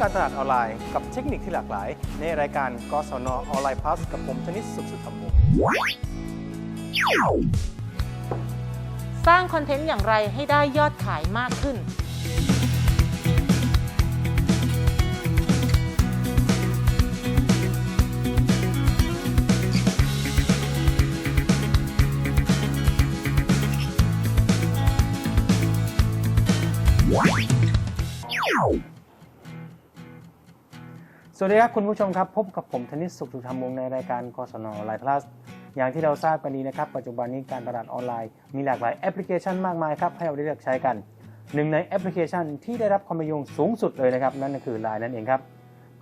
การตลาดออนไลน์กับเทคนิคที่หลากหลาย ในรายการกศนออนไลน์พลัสกับผมธนิดสุขสุธรรมวงศ์สร้างคอนเทนต์อย่างไรให้ได้ยอดขายมากขึ้น สวัสดีครับคุณผู้ชมครับ พบกับผมธนิตสุขสุธรรมวงศ์ในรายการกศนออนไลน์พลัสอย่างที่เราทราบกันดีนะครับ ปัจจุบันนี้การตลาดออนไลน์มีหลากหลายแอปพลิเคชันมากมายครับให้เราได้เลือกใช้กัน หนึ่งในแอปพลิเคชันที่ได้รับความนิยมสูงสุดเลยนะครับ นั่นก็คือ Line นั่นเองครับ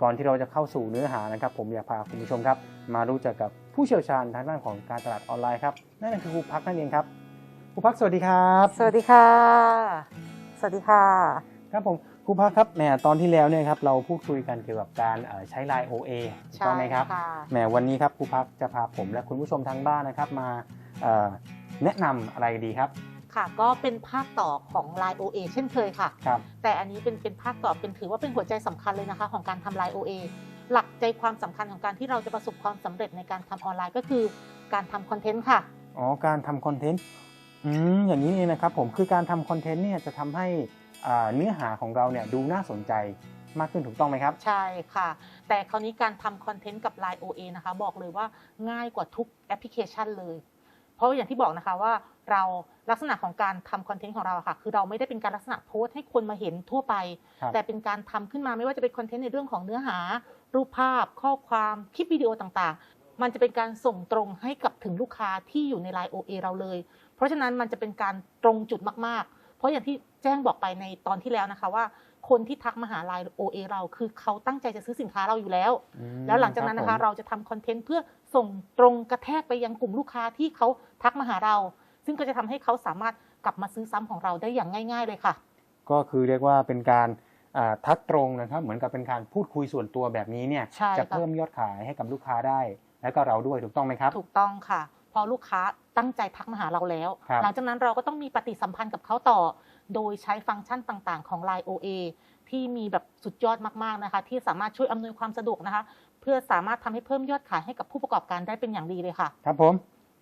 ก่อนที่เราจะเข้าสู่เนื้อหานะครับ ผมอยากพาคุณผู้ชมครับ มารู้จักกับผู้เชี่ยวชาญทางด้านของการตลาดออนไลน์ครับนั่นก็คือครูพักนั่นเองครับครูพักสวัสดีครับ สวัสดีค่ะ สวัสดีค่ะ ครับผม ครูพักครับแหมตอนที่แล้วเนี่ยครับเราพูดคุยกันเกี่ยวกับการเอ่อใช้ Line OA ถูกต้องไหมครับค่ะแหมวันนี้ครับครูพักจะพาผมและคุณผู้ชมทางบ้านนะครับมาเอ่อแนะนำอะไรดีครับค่ะก็เป็นภาคต่อของ Line OA เช่นเคยค่ะครับแต่อันนี้เป็นเป็นภาคต่อเป็นถือว่าเป็นหัวใจสำคัญเลยนะคะ ของการทำ Line OA หลักใจความสำคัญของการที่เราจะประสบความสำเร็จในการทำออนไลน์ก็คือการทำคอนเทนต์ค่ะ อ๋อ การทำคอนเทนต์ อืม อย่างนี้เองนะครับผม คือการทำคอนเทนต์เนี่ยจะทำให้ อ่าเนื้อหาของเราเนี่ยดูน่าสนใจมากขึ้นถูกต้องไหมครับ ใช่ค่ะ แต่คราวนี้การทำคอนเทนต์กับ Line OA นะคะ บอกเลยว่าง่ายกว่าทุกแอปพลิเคชันเลย เพราะอย่างที่บอกนะคะว่าเราลักษณะของการทำคอนเทนต์ของเราอะค่ะ คือเราไม่ได้เป็นการลักษณะโพสต์ให้คนมาเห็นทั่วไป ครับแต่เป็นการทำขึ้นมาไม่ว่าจะเป็นคอนเทนต์ในเรื่องของเนื้อหา รูปภาพ ข้อความคลิปวิดีโอต่างๆ มันจะเป็นการส่งตรงให้กับถึงลูกค้าที่อยู่ใน Line OA เราเลย เพราะฉะนั้นมันจะเป็นการตรงจุดมากๆ เพราะอย่างที่ แจ้งบอกไปในตอนที่แล้วนะคะว่า คนที่ทักมาหา Line OA เราคือเขาตั้งใจจะซื้อสินค้าเราอยู่แล้วอืมแล้วหลังจากนั้นนะรัคะบผมเราจะทำคอนเทนต์เพื่อส่งตรงกระแทกไปยังกลุ่มลูกค้าที่เขาทักมาหาเรา ซึ่งก็จะทำให้เขาสามารถกลับมาซื้อซ้ำของเราได้อย่างง่าย ๆ เลยค่ะ ก็คือเรียกว่าเป็นการอ่าทักตรงนะครับ เหมือนกับเป็นการพูดคุยส่วนตัวแบบนี้เนี่ยใช่จะค่ะเพิ่มยอดขายให้กับลูกค้าได้ แล้วก็เราด้วยถูกต้องไหมครับ ถูกต้องค่ะ พอลูกค้าตั้งใจทักมาหาเราแล้วครับหลังจากนั้นเราก็ต้องมีปฏิสัมพันธ์กับเขาต่อ โดยใช้ฟังก์ชันต่างๆ ของ Line OA ที่มีแบบสุดยอดมากๆนะคะ ที่สามารถช่วยอำนวยความสะดวกนะคะ เพื่อสามารถทำให้เพิ่มยอดขายให้กับผู้ประกอบการได้เป็นอย่างดีเลยค่ะครับผม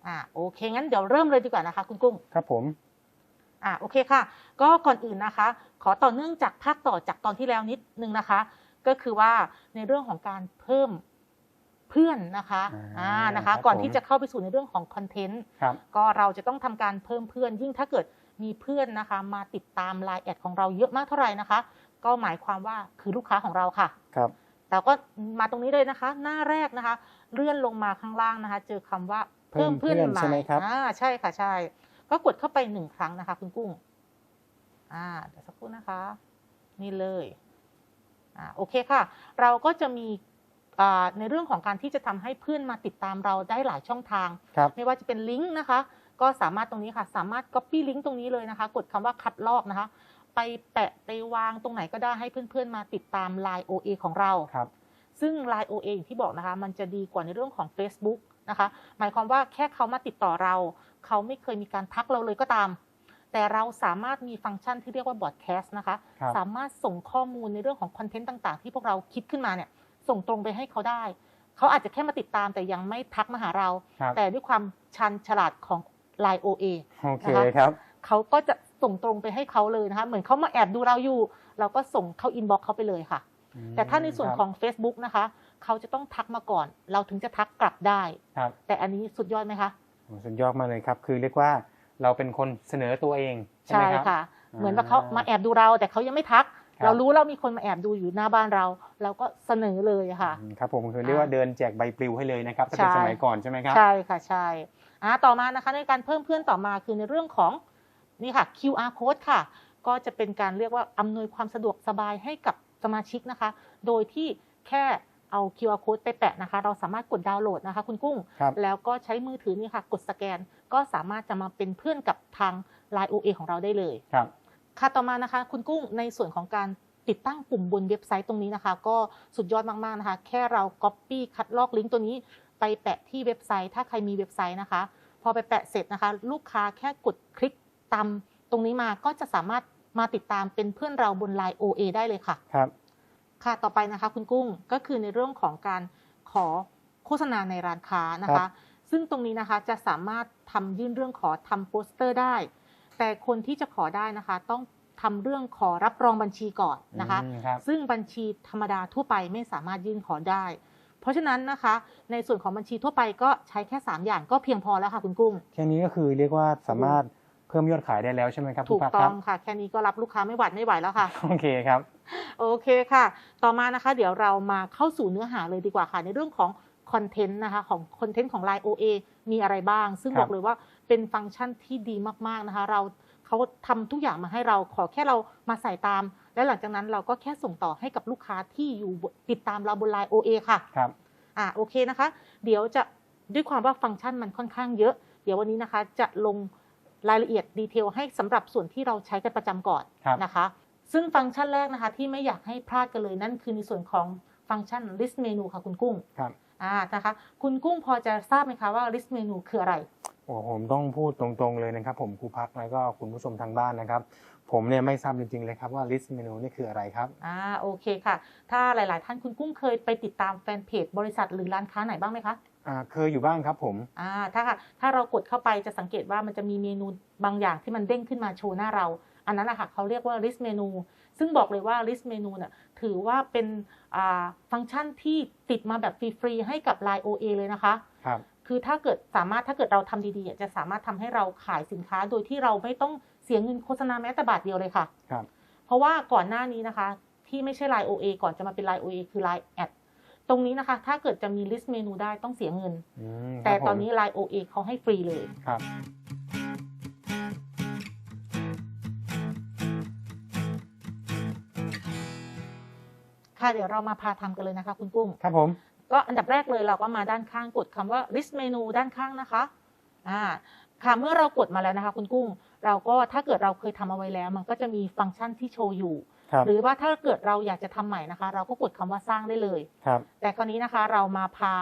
อ่าโอเคงั้นเดี๋ยวเริ่มเลยดีกว่านะคะ คุณกุ้งครับผมอ่าโอเคค่ะ ก็ก่อนอื่นนะคะ ขอต่อเนื่องจากภาคต่อจากตอนที่แล้วนิดนึงนะคะ ก็คือว่าในเรื่องของการเพิ่มเพื่อนนะคะอ่าอ่านะครัคะบก่อนผมที่จะเข้าไปสู่ในเรื่องของคอนเทนต์ครับก็เราจะต้องทำการเพิ่มเพื่อน ยิ่งถ้าเกิด มีเพื่อนนะคะมาติดตาม Line แอดของเราเยอะมากเท่าไหร่นะคะ ก็หมายความว่าคือลูกค้าของเราค่ะครับแต่ก็มาตรงนี้เลยนะคะ หน้าแรกนะคะ เลื่อนลงมาข้างล่างนะคะ เจอคำว่าเพิ่มเพื่อนใช่ไหมครับอ่าใช่ค่ะใช่ ก็กดเข้าไปหนึ่งครั้งนะคะ คุณกุ้ง อ่าเดี๋ยวสักครู่นะคะ นี่เลยอ่าโอเคค่ะ เราก็จะมีอ่าในเรื่องของการที่จะทำให้เพื่อนมาติดตามเราได้หลายช่องทางครับไม่ว่าจะเป็นลิงก์นะคะ ก็สามารถตรงนี้ค่ะ สามารถ Copy ลิงก์ตรงนี้เลยนะคะ กดคำว่าคัดลอกนะคะ ไปแปะไปวางตรงไหนก็ได้ให้เพื่อนๆมาติดตาม Line OA ของเรา ครับ ซึ่ง Line OA อย่างที่บอกนะคะ มันจะดีกว่าในเรื่องของ Facebook นะคะ หมายความว่าแค่เขามาติดต่อเรา เขาไม่เคยมีการทักเราเลยก็ตาม แต่เราสามารถมีฟังก์ชันที่เรียกว่า broadcast นะคะ ครับ สามารถส่งข้อมูลในเรื่องของคอนเทนต์ต่างๆ ที่พวกเราคิดขึ้นมาเนี่ยส่งตรงไปให้เขาได้ เขาอาจจะแค่มาติดตามแต่ยังไม่ทักมาหาเรา ครับ แต่ด้วยความชันฉลาดของ Line OA โอเคนะคะครับเขาก็จะส่งตรงไปให้เขาเลยนะคะ เหมือนเขามาแอบดูเราอยู่ เราก็ส่งเข้าอินบ็อกเขาไปเลยค่ะอืมแต่ถ้าในส่วนครับของ Facebook นะคะ เขาจะต้องทักมาก่อน เราถึงจะทักกลับได้ครับแต่อันนี้สุดยอดไหมคะโอ้สุดยอดมากเลยครับ คือเรียกว่าเราเป็นคนเสนอตัวเอง ใช่ไหมใช่ครับค่ะอ่าเหมือนว่าเขามาแอบดูเรา แต่เขายังไม่ทักครับเรารู้เรามีคนมาแอบดูอยู่หน้าบ้านเรา เราก็เสนอเลยอะค่ะอืมครับผมคือเรียกว่าเดินแจกใบปลิวให้เลยนะครับถ้าเป็นใช่สมัยก่อนใช่ไหมครับ ใช่ค่ะใช่ อ่าต่อมานะคะในการเพิ่มเพื่อนต่อมาคือในเรื่องของนี่ค่ะ QR code ค่ะ ก็จะเป็นการเรียกว่าอำนวยความสะดวกสบายให้กับสมาชิกนะคะ โดยที่แค่เอา QR code ไปแปะนะคะ เราสามารถกดดาวน์โหลดนะคะ คุณกุ้ง ครับแล้วก็ใช้มือถือนี่ค่ะ กดสแกน ก็สามารถจะมาเป็นเพื่อนกับทาง Line OA ของเราได้เลย ครับ ค่ะต่อมานะคะ คุณกุ้งในส่วนของการติดตั้งปุ่มบนเว็บไซต์ตรงนี้นะคะ ก็สุดยอดมากๆนะคะ แค่เรา Copy คัดลอกลิงก์ตัวนี้ ไปแปะที่เว็บไซต์ ถ้าใครมีเว็บไซต์นะคะ พอไปแปะเสร็จนะคะ ลูกค้าแค่กดคลิกตามตรงนี้มาก็จะสามารถมาติดตามเป็นเพื่อนเราบน Line OA ได้เลยค่ะ ครับ ค่ะ ต่อไปนะคะคุณกุ้งก็คือในเรื่องของการขอโฆษณาในร้านค้านะครัคะ บ ซึ่งตรงนี้นะคะจะสามารถทำยื่นเรื่องขอทำโปสเตอร์ได้ แต่คนที่จะขอได้นะคะ ต้องทำเรื่องขอรับรองบัญชีก่อนนะคะ อืมครับ ซึ่งบัญชีธรรมดาทั่วไปไม่สามารถยื่นขอได้เพ ราะฉะนั้นนะคะ ในส่วนของบัญชีทั่วไปก็ใช้แค่ 3 อย่างก็เพียงพอแล้วค่ะคุณกุ้ง แค่นี้ก็คือเรียกว่าสามารถเพิ่มยอดขายได้แล้วใช่ไหมครับถูคุณกพักต้คอรับงค่ะ แค่นี้ก็รับลูกค้าไม่หวัดไม่ไหวแล้วค่ะ โอเคครับ โอเคค่ะ ต่อมานะคะ เดี๋ยวเรามาเข้าสู่เนื้อหาเลยดีกว่าค่ะ ในเรื่องของคอนเทนต์นะคะของคอนเทนต์ของ Line OA มีอะไรบ้าง ซึ่งครับบอกเลยว่าเป็นฟังก์ชันที่ดีมากๆนะคะ เราเขาทำทุกอย่างมาให้เราขอแค่เรามาใส่ตาม และหลังจากนั้นเราก็แค่ส่งต่อให้กับลูกค้าที่อยู่ติดตามเราบน Line OA ค่ะครับอ่าโอเคนะคะ เดี๋ยวจะด้วยความว่าฟังก์ชันมันค่อนข้างเยอะ เดี๋ยววันนี้นะคะจะลงรายละเอียดดีเทลให้สำหรับส่วนที่เราใช้กันประจำก่อนครับนะคะ ซึ่งฟังก์ชันแรกนะคะที่ไม่อยากให้พลาดกันเลยนั่นคือในส่วนของฟังก์ชัน list menu ค่ะคุณกุ้งครับอ่านะคะคุณกุ้งพอจะทราบไหมคะว่า list menu คืออะไร โอ้ผมต้องพูดตรงๆเลยนะครับ ผมครูพักแล้วก็คุณผู้ชมทางบ้านนะครับ ผมเนี่ยไม่ทราบจริงๆเลยครับว่า list menu นี่คืออะไรครับอ่าโอเคค่ะ ถ้าหลาย ๆ ท่านคุณกุ้งเคยไปติดตามแฟนเพจบริษัทหรือร้านค้าไหนบ้างไหมคะอ่าเคยอยู่บ้างครับผมอ่าถ้าถ้าเรากดเข้าไปจะสังเกตว่ามันจะมีเมนูบางอย่างที่มันเด้งขึ้นมาโชว์หน้าเรา อันนั้นนะคะเขาเรียกว่า list menu ซึ่งบอกเลยว่า list menu เนี่ยถือว่าเป็นอ่าฟังก์ชันที่ติดมาแบบฟรีๆให้กับ Line OA เลยนะคะครับ คือถ้าเกิดสามารถถ้าเกิดเราทำดีๆอะจะสามารถทำให้เราขายสินค้าโดยที่เราไม่ต้องเสียเงินโฆษณาแม้แต่บาทเดียวเลยค่ะครับเพราะว่าก่อนหน้านี้นะคะ ที่ไม่ใช่ Line OA ก่อนจะมาเป็น Line OA คือ Line แอดตรงนี้นะคะ ถ้าเกิดจะมี list menu ได้ต้องเสียเงินอืมครับแต่ตอนผมนี้ Line OA เขาให้ฟรีเลยครับค่ะเดี๋ยวเรามาพาทำกันเลยนะคะ คุณกุ้งครับผม ก็อันดับแรกเลยเราก็มาด้านข้างกดคำว่า list menu ด้านข้างนะคะอ่าค่ะเมื่อเรากดมาแล้วนะคะ คุณกุ้ง เราก็ถ้าเกิดเราเคยทำเอาไว้แล้ว มันก็จะมีฟังก์ชันที่โชว์อยู่ครับหรือว่าถ้าเกิดเราอยากจะทำใหม่นะคะ เราก็กดคำว่าสร้างได้เลยครับแต่คราวนี้นะคะเรามาพา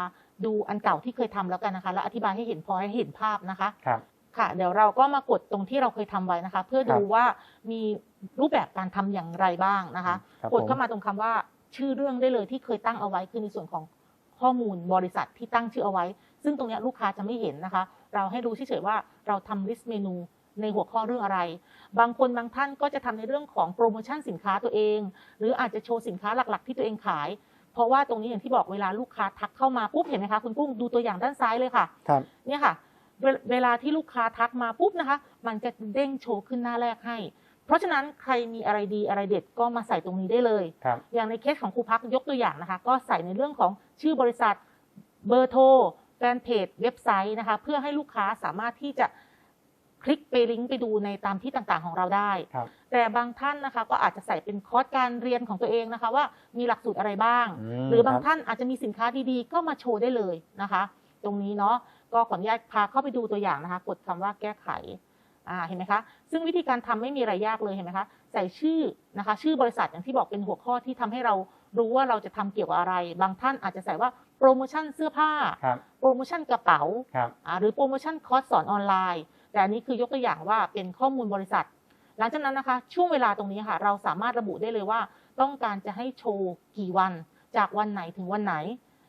ดูอันเก่าที่เคยทำแล้วกันนะคะ แล้วอธิบายให้เห็นพอให้เห็นภาพนะคะครับค่ะเดี๋ยวเราก็มากดตรงที่เราเคยทำไว้นะคะ เพื่อดูว่ามีรูปแบบการทำอย่างไรบ้างนะคะครับกดผมเข้ามาตรงคำว่าชื่อเรื่องได้เลยที่เคยตั้งเอาไว้คือในส่วนของ ข้อมูลบริษัทที่ตั้งชื่อเอาไว้ ซึ่งตรงเนี้ยลูกค้าจะไม่เห็นนะคะ เราให้รู้เฉยๆว่าเราทำ list menu ในหัวข้อเรื่องอะไร บางคนบางท่านก็จะทำในเรื่องของโปรโมชั่นสินค้าตัวเอง หรืออาจจะโชว์สินค้าหลักๆ ที่ตัวเองขาย เพราะว่าตรงนี้อย่างที่บอกเวลาลูกค้าทักเข้ามาปุ๊บเห็นไหมคะคุณกุ้งดูตัวอย่างด้านซ้ายเลยค่ะครับเนี่ยค่ะ เวเวลาที่ลูกค้าทักมาปุ๊บนะคะ มันจะเด้งโชว์ขึ้นหน้าแรกให้ เพราะฉะนั้นใครมีอะไรดีอะไรเด็ดก็มาใส่ตรงนี้ได้เลยครับอย่างในเคสของครูพักยกตัวอย่างนะคะ ก็ใส่ในเรื่องของ ชื่อบริษัทเบอร์โทรแฟนเพจเว็บไซต์นะคะ เพื่อให้ลูกค้าสามารถที่จะคลิกไปลิงก์ไปดูในตามที่ต่างๆของเราได้ครับแต่บางท่านนะคะก็อาจจะใส่เป็นคอร์สการเรียนของตัวเองนะคะ ว่ามีหลักสูตรอะไรบ้างมหรือบางคท่านอาจจะมีสินค้าดีๆ ก็มาโชว์ได้เลยนะคะ ตรงนี้เนาะก็ขออนุญาตพาเข้าไปดูตัวอย่างนะคะ กดคำว่าแก้ไขอ่าเห็นไหมคะ ซึ่งวิธีการทำไม่มีอะไรยากเลยเห็นไหมคะ ใส่ชื่อนะคะ ชื่อบริษัทอย่างที่บอกเป็นหัวข้อที่ทำให้เรา รู้ว่าเราจะทำเกี่ยวกับอะไร บางท่านอาจจะใส่ว่าโปรโมชั่นเสื้อผ้าครับโปรโมชั่นกระเป๋าครับอ่าหรือโปรโมชั่นคอร์สสอนออนไลน์ แต่อันนี้คือยกตัวอย่างว่าเป็นข้อมูลบริษัท หลังจากนั้นนะคะ ช่วงเวลาตรงนี้ค่ะ เราสามารถระบุได้เลยว่า ต้องการจะให้โชว์กี่วัน จากวันไหนถึงวันไหน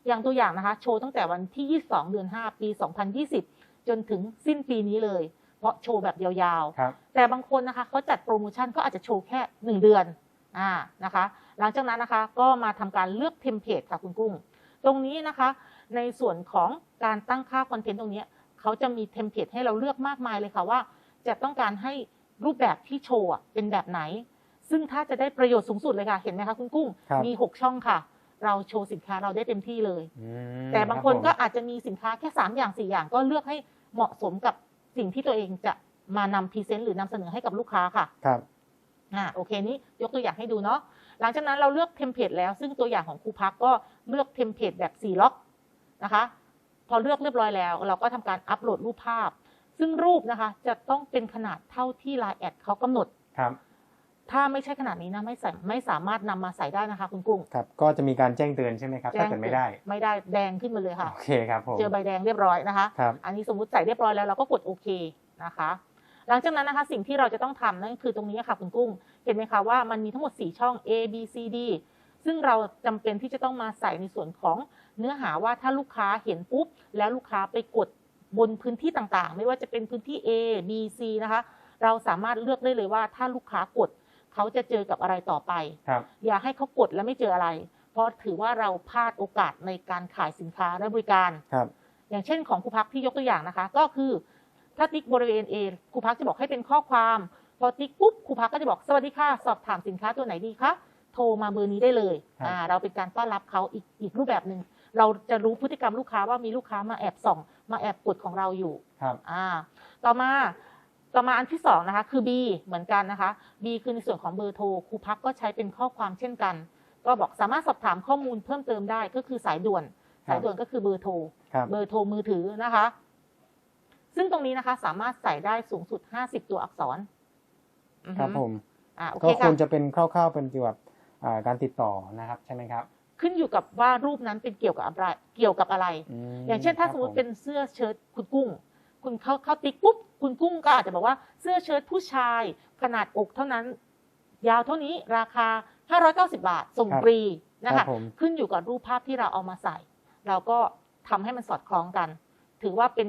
อย่างตัวอย่างนะคะ โชว์ตั้งแต่วันที่ 22 เดือน 5 ปี 2020 จนถึงสิ้นปีนี้เลย เพราะโชว์แบบยาวๆครับแต่บางคนนะคะเขาจัดโปรโมชั่นก็อาจจะโชว์แค่ 1 เดือนอ่านะคะ หลังจากนั้นนะคะก็มาทำการเลือกเทมเพลตค่ะคุณกุ้ง ตรงนี้นะคะ ในส่วนของการตั้งค่าคอนเทนต์ตรงเนี้ยเขาจะมีเทมเพลตให้เราเลือกมากมายเลยค่ะว่า จะต้องการให้รูปแบบที่โชว์อะเป็นแบบไหน ซึ่งถ้าจะได้ประโยชน์สูงสุดเลยค่ะ เห็นไหมคะคุณกุ้งครับมี 6 ช่องค่ะ เราโชว์สินค้าเราได้เต็มที่เลยอืมแต่บางคนรับผมก็อาจจะมีสินค้าแค่ 3 อย่าง 4 อย่าง ก็เลือกให้เหมาะสมกับสิ่งที่ตัวเองจะมานำพรีเซนต์หรือนำเสนอให้กับลูกค้าค่ะ ครับ อ่า โอเคนี้ยกตัวอย่างให้ดูเนาะ หลังจากนั้นเราเลือกเทมเพลตแล้ว ซึ่งตัวอย่างของครูพักก็เลือกเทมเพลตแบบ4ล็อกนะคะ พอเลือกเรียบร้อยแล้ว เราก็ทำการอัปโหลดรูปภาพ ซึ่งรูปนะคะจะต้องเป็นขนาดเท่าที่ Line แอดเขากำหนดครับถ้าไม่ใช่ขนาดนี้นะไม่ใส่ไม่สามารถนำมาใส่ได้นะคะคุณกุ้งครับก็จะมีการแจ้งเตือนใช่ไหมครับถ้าเกิดไม่ได้ ไม่ได้แดงขึ้นมาเลยค่ะโอเคครับผมเจอใบแดงเรียบร้อยนะคะครับอันนี้สมมุติใส่เรียบร้อยแล้วเราก็กดโอเคนะคะ หลังจากนั้นนะคะสิ่งที่เราจะต้องทำนั่นก็คือตรงนี้ค่ะคุณกุ้ง เห็นไหมคะว่ามันมีทั้งหมด 4 ช่อง A B C D ซึ่งเราจำเป็นที่จะต้องมาใส่ในส่วนของเนื้อหาว่าถ้าลูกค้าเห็นปุ๊บ แล้วลูกค้าไปกดบนพื้นที่ต่างๆ ไม่ว่าจะเป็นพื้นที่ A B C นะคะ เราสามารถเลือกได้เลยว่าถ้าลูกค้ากดเขาจะเจอกับอะไรต่อไปครับอย่าให้เขากดแล้วไม่เจออะไร เพราะถือว่าเราพลาดโอกาสในการขายสินค้าและบริการครับอย่างเช่นของครูพักที่ยกตัวอย่างนะคะ ก็คือ ถ้าติ๊กบริเวณ A ครูพักจะบอกให้เป็นข้อความ พอติ๊กปุ๊บครูพักก็จะบอกสวัสดีค่ะ สอบถามสินค้าตัวไหนดีคะโทรมาเบอร์นี้ได้เลยครับอ่าเราเป็นการต้อนรับเขาอีกอีกรูปแบบหนึ่งเราจะรู้พฤติกรรมลูกค้าว่ามีลูกค้ามาแอบส่อง มาแอบกดของเราอยู่ครับอ่าต่อมาต่อมาอันที่สองนะคะคือ B เหมือนกันนะคะ B คือในส่วนของเบอร์โทรครูพักก็ใช้เป็นข้อความเช่นกัน ก็บอกสามารถสอบถามข้อมูลเพิ่มเติมได้ก็คือสายด่วนครับสายด่วนก็คือเบอร์โทรครับเบอร์โทรมือถือนะคะ ซึ่งตรงนี้นะคะ สามารถใส่ได้สูงสุด 50 ตัวอักษรอือฮึครับผมอ่าโอก็เคคค่ะวรจะเป็นคร่าวๆเป็นเกี่ยวกับอ่าการติดต่อนะครับใช่ไหมครับ ขึ้นอยู่กับว่ารูปนั้นเป็นเกี่ยวกับอะไรเกี่ยวกับอะไรมอย่างเช่นถ้าครับสมมติผเป็นเสื้อเชิ้ตคุณกุ้ง คุณเข้าเข้าติ๊กปุ๊บคุณกุ้งก็อาจจะบอกว่าเสื้อเชิ้ตผู้ชาย ขนาดอกเท่านั้น ยาวเท่านี้ราคา 590 บาทส่งฟรีนะครัคะบผมขึ้นอยู่กับรูปภาพที่เราเอามาใส่ เราก็ทำให้มันสอดคล้องกัน ถือว่าเป็น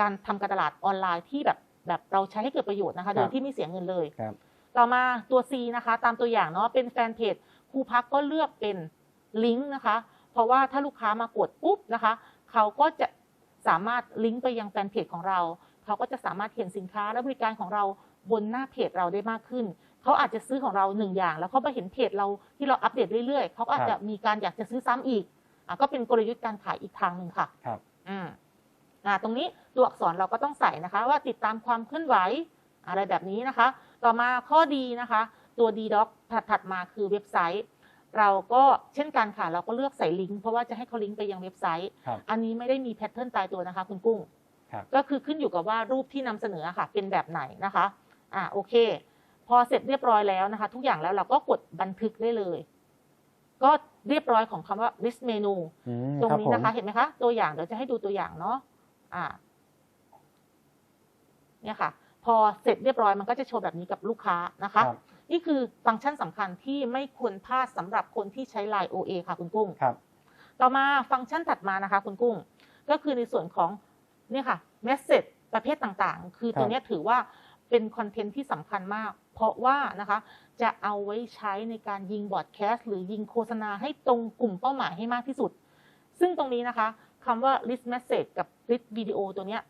การทำการตลาดออนไลน์ที่แบบแบบเราใช้ให้เกิดประโยชน์นะคะ โดยที่ไม่เสียเงินเลยครับต่อมาตัว C นะคะ ตามตัวอย่างเนาะเป็นแฟนเพจครูพักก็เลือกเป็นลิงก์นะคะ เพราะว่าถ้าลูกค้ามากดปุ๊บนะคะ เขาก็จะสามารถลิงก์ไปยังแฟนเพจของเรา เขาก็จะสามารถเห็นสินค้าและบริการของเราบนหน้าเพจเราได้มากขึ้น เขาอาจจะซื้อของเราหนึ่งอย่าง แล้วเขาไปเห็นเพจเราที่เราอัปเดตเรื่อยๆ เขาก็อาจจะมีการอยากจะซื้อซ้ำอีกอะก็เป็นกลยุทธ์การขายอีกทางหนึ่งค่ะ ครับ อืมอ่า ตรงนี้ตัวอักษรเราก็ต้องใส่นะคะ ว่าติดตามความเคลื่อนไหวอะไรแบบนี้นะคะ ต่อมาข้อดีนะคะ ตัว d d o c ถัดถัดมาคือเว็บไซต์ เราก็เช่นกันค่ะ เราก็เลือกใส่ลิงก์เพราะว่าจะให้เขาลิงก์ไปยังเว็บไซต์ครับอันนี้ไม่ได้มีแพทเทิร์นตายตัวนะคะ คุณกุ้งครับก็คือขึ้นอยู่กับว่ารูปที่นำเสนอค่ะ เป็นแบบไหนนะคะอ่าโอเค พอเสร็จเรียบร้อยแล้วนะคะ ทุกอย่างแล้วเราก็กดบันทึกได้เลย ก็เรียบร้อยของคำว่า list menu อืมตรงครับนี้ผมนะคะ เห็นไหมคะ ตัวอย่างเดี๋ยวจะให้ดูตัวอย่างเนาะ อ่าเนี่ยค่ะ พอเสร็จเรียบร้อยมันก็จะโชว์แบบนี้กับลูกค้านะคะ ครับนี่คือฟังก์ชันสำคัญที่ไม่ควรพลาดสำหรับคนที่ใช้ Line OA ค่ะคุณกุ้ง ครับ ต่อมาฟังก์ชันถัดมานะคะคุณกุ้ง ก็คือในส่วนของเนี่ยค่ะ Message ประเภทต่างๆ คือตัวเนี้ยถือว่าเป็นคอนเทนต์ที่สำคัญมาก เพราะว่านะคะจะเอาไว้ใช้ในการยิงบอดแคสต์หรือยิงโฆษณาให้ตรงกลุ่มเป้าหมายให้มากที่สุด ซึ่งตรงนี้นะคะ คำว่า list message กับ list video ตัวเนี้ย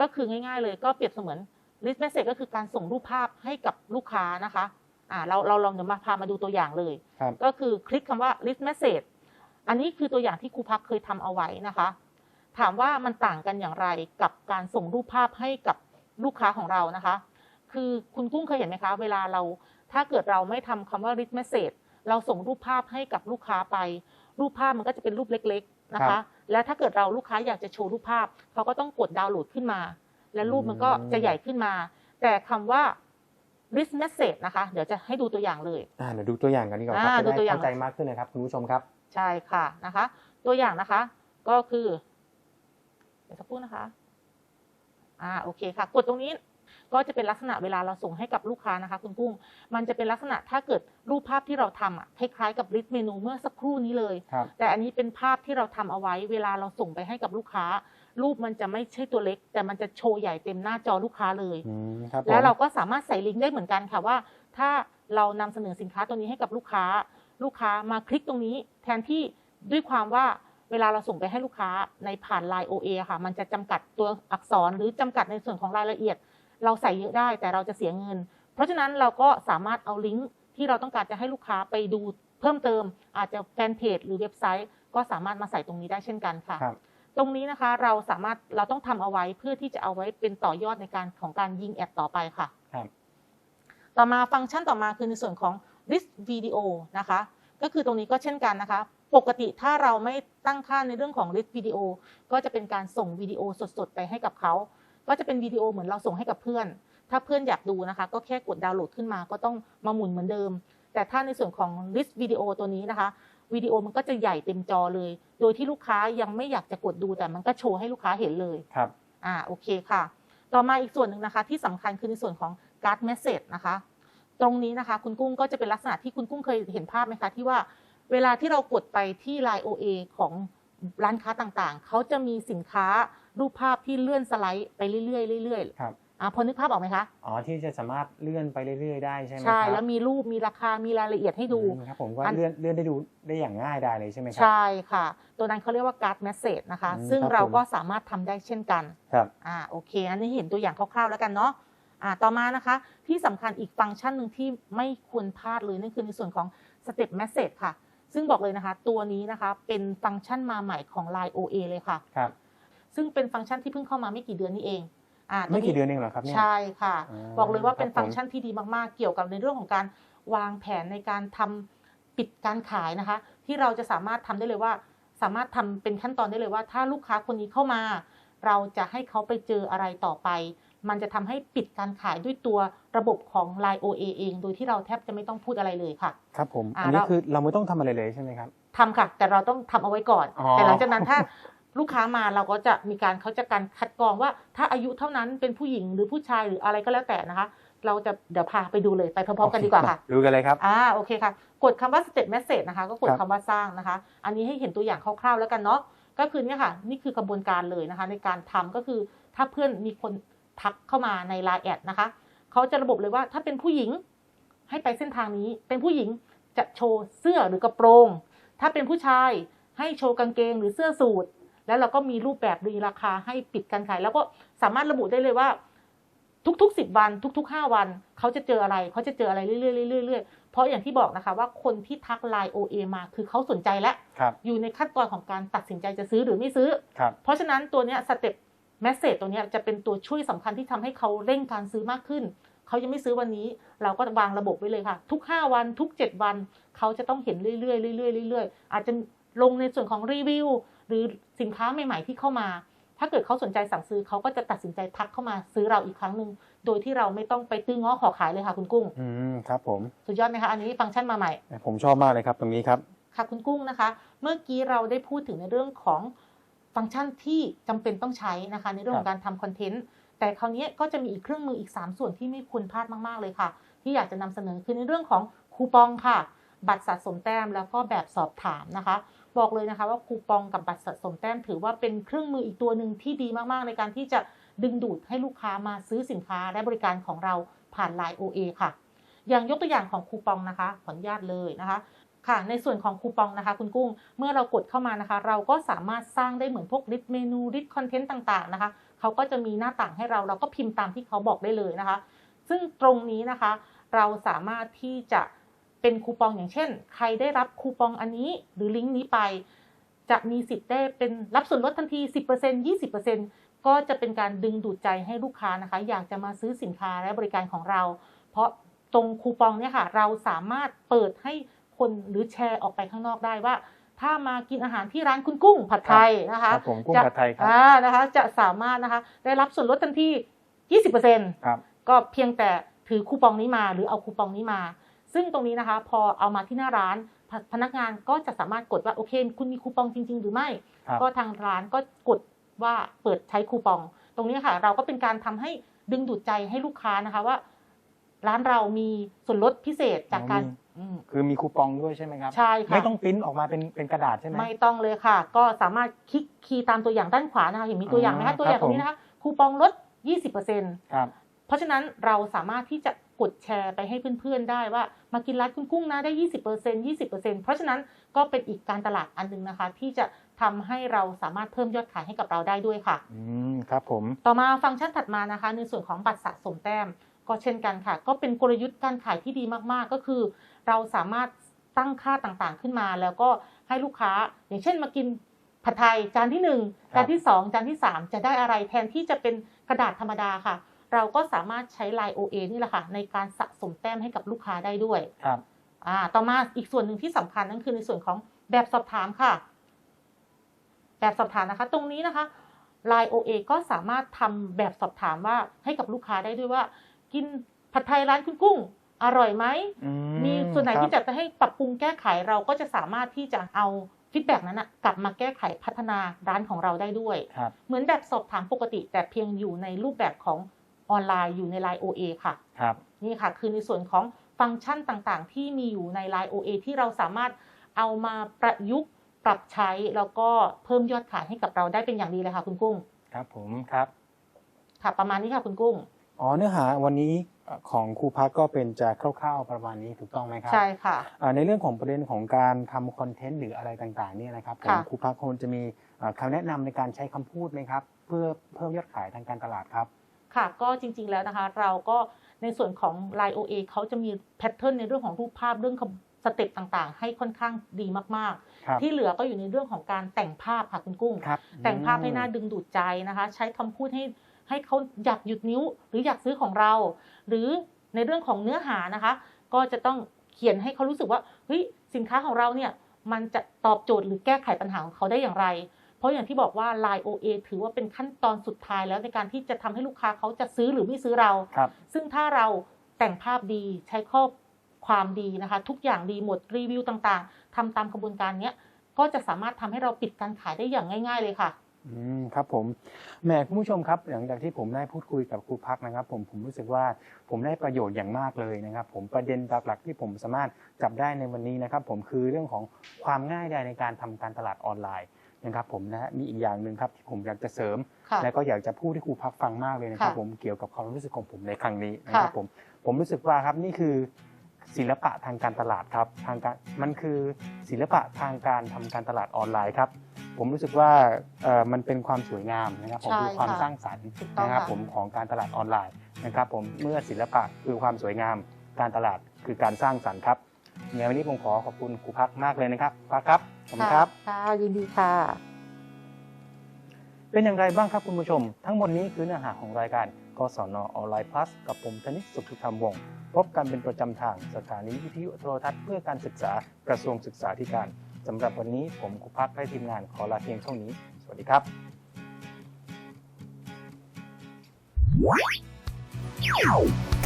ก็คือง่ายๆเลยก็เปรียบเสมือน list message ก็คือการส่งรูปภาพให้กับลูกค้านะคะอ่าเราเราลองเดี๋ยวมาพามาดูตัวอย่างเลย ครับ ก็คือคลิกคำว่า list message อันนี้คือตัวอย่างที่ครูพักเคยทำเอาไว้นะคะ ถามว่ามันต่างกันอย่างไรกับการส่งรูปภาพให้กับลูกค้าของเรานะคะ คือคุณกุ้งเคยเห็นไหมคะ เวลาเราถ้าเกิดเราไม่ทำคำว่า list message เราส่งรูปภาพให้กับลูกค้าไป รูปภาพมันก็จะเป็นรูปเล็ก ๆนะครัคะ บ และถ้าเกิดเราลูกค้าอยากจะโชว์รูปภาพเขาก็ต้องกดดาวน์โหลดขึ้นมา และรูปมันก็จะใหญ่ขึ้นมา แต่คำว่า list message นะคะ เดี๋ยวจะให้ดูตัวอย่างเลยอ่าเดี๋ยวดูตัวอย่างกันดีกว่าครับอ่าจะดูได้ตัวอย่างเข้าใจมากขึ้นนะครับคุณผู้ชมครับ ใช่ค่ะนะคะ ตัวอย่างนะคะ ก็คือเดี๋ยวสักครู่นะคะ อ่าโอเคค่ะ กดตรงนี้ ก็จะเป็นลักษณะเวลาเราส่งให้กับลูกค้านะคะ คุณกุ้ง มันจะเป็นลักษณะถ้าเกิดรูปภาพที่เราทำอะคล้ายๆกับลิสต์เมนูเมื่อสักครู่นี้เลย ครับ แต่อันนี้เป็นภาพที่เราทำเอาไว้ เวลาเราส่งไปให้กับลูกค้า รูปมันจะไม่ใช่ตัวเล็ก แต่มันจะโชว์ใหญ่เต็มหน้าจอลูกค้าเลย อืมครับผม แล้วเราก็สามารถใส่ลิงก์ได้เหมือนกันค่ะว่า ถ้าเรานำเสนอสินค้าตัวนี้ให้กับลูกค้า ลูกค้ามาคลิกตรงนี้ แทนที่ด้วยความว่าเวลาเราส่งไปให้ลูกค้าในผ่าน Line OA ค่ะ มันจะจำกัดตัวอักษรหรือจำกัดในส่วนของรายละเอียด เราใส่เยอะได้แต่เราจะเสียเงิน เพราะฉะนั้นเราก็สามารถเอาลิงก์ที่เราต้องการจะให้ลูกค้าไปดูเพิ่มเติม อาจจะแฟนเพจหรือเว็บไซต์ ก็สามารถมาใส่ตรงนี้ได้เช่นกันค่ะครับตรงนี้นะคะเราสามารถเราต้องทำเอาไว้เพื่อที่จะเอาไว้เป็นต่อยอดในการของการยิงแอดต่อไปค่ะครับต่อมาฟังก์ชันต่อมาคือในส่วนของ list video นะคะ ก็คือตรงนี้ก็เช่นกันนะคะ ปกติถ้าเราไม่ตั้งค่าในเรื่องของ list video ก็จะเป็นการส่งวิดีโอสดๆ ไปให้กับเขา ก็จะเป็นวิดีโอเหมือนเราส่งให้กับเพื่อน ถ้าเพื่อนอยากดูนะคะ ก็แค่กดดาวน์โหลดขึ้นมาก็ต้องมาหมุนเหมือนเดิม แต่ถ้าในส่วนของ list video ตัวนี้นะคะวิดีโอมันก็จะใหญ่เต็มจอเลย โดยที่ลูกค้ายังไม่อยากจะกดดูแต่มันก็โชว์ให้ลูกค้าเห็นเลยครับอ่าโอเคค่ะ ต่อมาอีกส่วนหนึ่งนะคะ ที่สำคัญคือในส่วนของการ์ดเมสเซจนะคะ ตรงนี้นะคะ คุณกุ้งก็จะเป็นลักษณะที่คุณกุ้งเคยเห็นภาพไหมคะที่ว่าเวลาที่เรากดไปที่ Line OA ของร้านค้าต่างๆ เขาจะมีสินค้า รูปภาพที่เลื่อนสไลด์ไปเรื่อยๆเรื่อยครับๆอ่าพอนึกภาพออกไหมคะ อ๋อ ที่จะสามารถเลื่อนไปเรื่อยๆได้ใช่ไหมใช่ครับแล้วมีรูปมีราคา มีรายละเอียดให้ดูอืมครับผมก็อันเลื่อนเลื่อนได้ดูได้อย่างง่ายได้เลยใช่ไหมครัใช่ค่ะ ตัวนั้นเขาเรียกว่าการ์ดเมสเซจนะคะอืมซึ่งครับเราผมก็สามารถทำได้เช่นกัน ครับ อ่า โอเค อันนี้เห็นตัวอย่างคร่าวๆแล้วกันเนาะ อ่า ต่อมานะคะ ที่สำคัญอีกฟังก์ชันหนึ่งที่ไม่ควรพลาดเลยนั่นคือในส่วนของ Step Message ค่ะ ซึ่งบอกเลยนะคะ ตัวนี้นะคะ เป็นฟังก์ชันมาใหม่ของ Line OA เลยค่ะ ครับ ซึ่งเป็นฟังก์ชันที่เพิ่งเข้ามาไม่กี่เดือนนี้เองอ่าตัวไม่กี่เดือนเองเหรอครับเนี่ยใช่ค่ะอ๋อบอกเลยว่าเป็นครับผมฟังก์ชันที่ดีมากๆ เกี่ยวกับในเรื่องของการวางแผนในการทำปิดการขายนะคะ ที่เราจะสามารถทำได้เลยว่า สามารถทำเป็นขั้นตอนได้เลยว่า ถ้าลูกค้าคนนี้เข้ามา เราจะให้เขาไปเจออะไรต่อไป มันจะทำให้ปิดการขายด้วยตัวระบบของ Line OA เอง โดยที่เราแทบจะไม่ต้องพูดอะไรเลยค่ะ ครับผมอ่าอันนี้เราคือเราไม่ต้องทำอะไรเลยใช่ไหมครับทำค่ะ แต่เราต้องทำเอาไว้ก่อนอ๋อแต่หลังจากนั้นถ้า ลูกค้ามาเราก็จะมีการเขาจะการคัดกรองว่า ถ้าอายุเท่านั้นเป็นผู้หญิงหรือผู้ชายหรืออะไรก็แล้วแต่นะคะ เราจะเดี๋ยวพาไปดูเลยไปพร้อมๆกันดีกว่าค่ะดูกันเลยครับอ่าโอเคค่ะ กดคำว่า step message นะคะ ก็กดครับคำว่าสร้างนะคะ อันนี้ให้เห็นตัวอย่างคร่าวๆแล้วกันเนาะก็คือเนี่ยค่ะ นี่คือกระบวนการเลยนะคะ ในการทำก็คือถ้าเพื่อนมีคนทักเข้ามาใน Line แอดนะคะเขาจะระบบเลยว่าถ้าเป็นผู้หญิงให้ไปเส้นทางนี้ เป็นผู้หญิงจะโชว์เสื้อหรือกระโปรง ถ้าเป็นผู้ชายให้โชว์กางเกงหรือเสื้อสูท แล้วเราก็มีรูปแบบมีราคาให้ปิดการขาย แล้วก็สามารถระบุได้เลยว่า ทุกๆสิบวัน ทุกๆห้าวัน เขาจะเจออะไรเขาจะเจออะไรเรื่อยๆเรื่อยๆเรื่อยๆเพราะอย่างที่บอกนะคะว่าคนที่ทักไลน์ OA มาคือเขาสนใจแล้วครับอยู่ในขั้นตอนของการตัดสินใจจะซื้อหรือไม่ซื้อครับเพราะฉะนั้นตัวเนี้ยสเต็ปแมสเซจตัวเนี้ยจะเป็นตัวช่วยสำคัญที่ทำให้เขาเร่งการซื้อมากขึ้น เขายังไม่ซื้อวันนี้ เราก็วางระบบไว้เลยค่ะ ทุก 5 วันทุก 7 วัน เขาจะต้องเห็นเรื่อยๆเรื่อยๆเรื่อยๆอาจจะลงในส่วนของรีวิว หรือสินค้าใหม่ๆที่เข้ามา ถ้าเกิดเขาสนใจสั่งซื้อเขาก็จะตัดสินใจทักเข้ามาซื้อเราอีกครั้งหนึ่งโดยที่เราไม่ต้องไปตื้อง้อขอขายเลยค่ะคุณกุ้งอืมครับผมสุดยอดไหมคะอันนี้ฟังก์ชันมาใหม่ ผมชอบมากเลยครับตรงนี้ครับค่ะคุณกุ้งนะคะ เมื่อกี้เราได้พูดถึงในเรื่องของฟังก์ชันที่จำเป็นต้องใช้นะคะ ในเรื่องของการทำคอนเทนต์แต่คราวนี้ก็จะมีอีกเครื่องมืออีก 3 ส่วนที่ไม่ควรพลาดมากๆเลยค่ะ ที่อยากจะนำเสนอคือในเรื่องของคูปองค่ะ บัตรสะสมแต้มแล้วก็แบบสอบถามนะคะ บอกเลยนะคะว่าคูปองกับบัตรสะสมแต้มถือว่าเป็นเครื่องมืออีกตัวหนึ่งที่ดีมากๆ ในการที่จะดึงดูดให้ลูกค้ามาซื้อสินค้าและบริการของเราผ่าน Line OA ค่ะ อย่างยกตัวอย่างของคูปองนะคะขออนุญาตเลยนะคะค่ะในส่วนของคูปองนะคะ คุณกุ้งเมื่อเรากดเข้ามานะคะ เราก็สามารถสร้างได้เหมือนพวกลิสต์เมนูลิสต์คอนเทนต์ต่างๆนะคะเขาก็จะมีหน้าต่างให้เราเราก็พิมพ์ตามที่เขาบอกได้เลยนะคะ ซึ่งตรงนี้นะคะ เราสามารถที่จะ เป็นคูปองอย่างเช่น ใครได้รับคูปองอันนี้หรือลิงก์นี้ไป จะมีสิทธิ์ได้เป็นรับส่วนลดทันที 10% 20%ก็จะเป็นการดึงดูดใจให้ลูกค้านะคะ อยากจะมาซื้อสินค้าและบริการของเรา เพราะตรงคูปองเนี่ยค่ะ เราสามารถเปิดให้คนหรือแชร์ออกไปข้างนอกได้ว่า ถ้ามากินอาหารที่ร้านคุณกุ้งผัดไทยนะคะครับผมกุ้งจะผัดไทยครับอ่านะคะ จะสามารถนะคะได้รับส่วนลดทันที 20%ครับก็เพียงแต่ถือคูปองนี้มาหรือเอาคูปองนี้มา ซึ่งตรงนี้นะคะ พอเอามาที่หน้าร้านพพนักงานก็จะสามารถกดว่าโอเค คุณมีคูปองจริง ๆ หรือไม่ ครับก็ทางร้านก็กดว่าเปิดใช้คูปอง ตรงนี้ค่ะ เราก็เป็นการทำให้ดึงดูดใจให้ลูกค้านะคะว่า ร้านเรามีส่วนลดพิเศษจากการอ๋อมีอืมคือมีคูปองด้วยใช่ไหมครับ ใช่ค่ะ ไม่ต้องปริ้นออกมาเป็นเป็นกระดาษใช่ไหม ไม่ต้องเลยค่ะ ก็สามารถคลิกคีย์ตามตัวอย่างด้านขวานะคะเห็นมีตัวอย่างไหมอ๋คะอตัวอย่างครับตรงนี้นะคะคูปองลด 20%ครับเพราะฉะนั้นเราสามารถที่จะ กดแชร์ไปให้เพื่อนๆได้ว่ามากินร้านคุณกุ้งนะได้ 20% 20%เพราะฉะนั้นก็เป็นอีกการตลาดอันหนึงนะคะ ที่จะทำให้เราสามารถเพิ่มยอดขายให้กับเราได้ด้วยค่ะ อืมครับผม ต่อมาฟังก์ชันถัดมานะคะ ในส่วนของบัตรสะสมแต้ม ก็เช่นกันค่ะ ก็เป็นกลยุทธ์การขายที่ดีมากๆ ก็คือ เราสามารถตั้งค่าต่างๆขึ้นมา แล้วก็ให้ลูกค้า อย่างเช่นมากินผัดไทยจานที่หนึ่งครับจานที่สองจานที่สามจะได้อะไรแทนที่จะเป็นกระดาษธรรมดาค่ะ เราก็สามารถใช้ Line OA นี่แหละค่ะในการสะสมแต้มให้กับลูกค้าได้ด้วยครับอ่าต่อมาอีกส่วนหนึ่งที่สำคัญนั่นคือในส่วนของแบบสอบถามค่ะ แบบสอบถามนะคะ ตรงนี้นะคะ Line OA ก็สามารถทำแบบสอบถามว่าให้กับลูกค้าได้ด้วยว่า กินผัดไทยร้านคุณกุ้งอร่อยไหมอืมีส่วนไหนครับที่จะให้ปรับปรุงแก้ไขเราก็จะสามารถที่จะเอาฟีดแบ็กนั้นนะกลับมาแก้ไขพัฒนาร้านของเราได้ด้วยครับเหมือนแบบสอบถามปกติแต่เพียงอยู่ในรูปแบบของ ออนไลน์อยู่ใน Line OA ค่ะครับนี่ค่ะ คือในส่วนของฟังก์ชันต่างๆ ที่มีอยู่ใน Line OA ที่เราสามารถเอามาประยุกต์ปรับใช้แล้วก็เพิ่มยอดขายให้กับเราได้เป็นอย่างดีเลยค่ะ คุณกุ้ง ครับผมครับค่ะประมาณนี้ค่ะคุณกุ้ง อ๋อเนื้อหาวันนี้ของครูพักก็เป็นจะคร่าวๆประมาณนี้ถูกต้องไหมครับใช่ค่ะอ่าในเรื่องของประเด็นของการทำคอนเทนต์หรืออะไรต่างๆเนี่ยนะครับผมค่ะครูพักคงจะมีอ่าคำแนะนำในการใช้คำพูดไหมครับ เพื่อเพิ่มยอดขายทางการตลาดครับ ค่ะ ก็จริงๆแล้วนะคะ เราก็ในส่วนของ Line OA เขาจะมีแพทเทิร์นในเรื่องของรูปภาพเรื่องของสเต็ปต่างๆ ให้ค่อนข้างดีมากครับๆที่เหลือก็อยู่ในเรื่องของการแต่งภาพค่ะคุณกุ้งครับแต่งภาพให้น่าดึงดูดใจนะคะ ใช้คำพูดให้ให้เขาอยากหยุดนิ้ว หรืออยากซื้อของเรา หรือในเรื่องของเนื้อหานะคะ ก็จะต้องเขียนให้เขารู้สึกว่าเฮ้ยสินค้าของเราเนี่ยมันจะตอบโจทย์หรือแก้ไขปัญหาของเขาได้อย่างไรเพ ราะอย่างที่บอกว่า Line OA ถือว่าเป็นขั้นตอนสุดท้ายแล้วในการที่จะทำให้ลูกค้าเขาจะซื้อหรือไม่ซื้อเราครับซึ่งถ้าเราแต่งภาพดีใช้ข้อความดีนะคะ ทุกอย่างดีหมดรีวิวต่างๆทำตามกระบวนการเนี้ยก็จะสามารถทำให้เราปิดการขายได้อย่างง่าย ๆ เลยค่ะอืมครับผมแหมคุณผู้ชมครับ หลังจากที่ผมได้พูดคุยกับครูพักนะครับ ผมผมรู้สึกว่าผมได้ประโยชน์อย่างมากเลยนะครับ ผมประเด็นหลักๆที่ผมสามารถจับได้ในวันนี้นะครับ ผมคือเรื่องของความง่ายดายในการทำการตลาดออนไลน์ นะครับผมนะฮะมีอีกอย่างหนึ่งครับที่ผมอยากจะเสริม ค่ะ และก็อยากจะพูดให้ครูพักฟังมากเลยนะครับค่ะ ผมเกี่ยวกับความรู้สึกของผมในครั้งนี้นะครับค่ะผมผมรู้สึกว่าครับนี่คือศิลปะทางการตลาดครับทางการมันคือศิลปะทางการทำการตลาดออนไลน์ครับ ผมรู้สึกว่าเอ่อมันเป็นความสวยงามนะครับผมใช่คือความค่ะสร้างสรรค์ถูกต้องนะครับค่ะ ผมของการตลาดออนไลน์นะครับผมเมื่อศิลปะคือความสวยงามการตลาดคือการสร้างสรรค์ครับ ในวันนี้ผมขอขอบคุณครูพักมากเลยนะครับพักครับขอบคุณครับ ค่ะยินดีค่ะ เป็นอย่างไรบ้างครับคุณผู้ชม ทั้งหมดนี้คือเนื้อหาของรายการกศนออนไลน์ plus กับผมธนิตสุขธรรมวงศ์พบกันเป็นประจำทางสถานีวิทยุโทรทัศน์เพื่อการศึกษากระทรวงศึกษาธิการสำหรับวันนี้ผมครูพักและทีมงานขอลาเพียงเท่านี้ สวัสดีครับ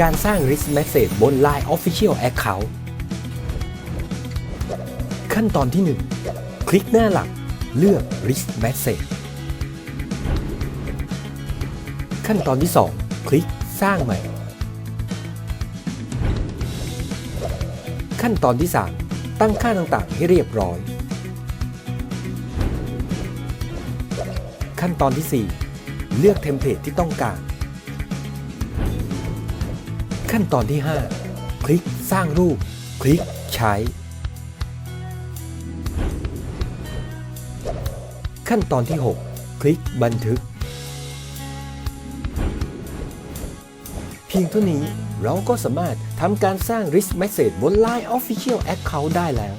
การสร้าง Risk Message บน Line Official Account ขั้นตอนที่ 1 คลิกหน้าหลัก เลือก Risk Message ขั้นตอนที่ 2 คลิกสร้างใหม่ ขั้นตอนที่ 3 ตั้งค่าต่างๆ ให้เรียบร้อย ขั้นตอนที่ 4 เลือกเทมเพลตที่ต้องการ ขั้นตอนที่ 5 คลิกสร้างรูป คลิกใช้ ขั้นตอนที่ 6 คลิกบันทึก เพียงเท่านี้เราก็สามารถทำการสร้าง Risk Message บน Line Official Account ได้แล้ว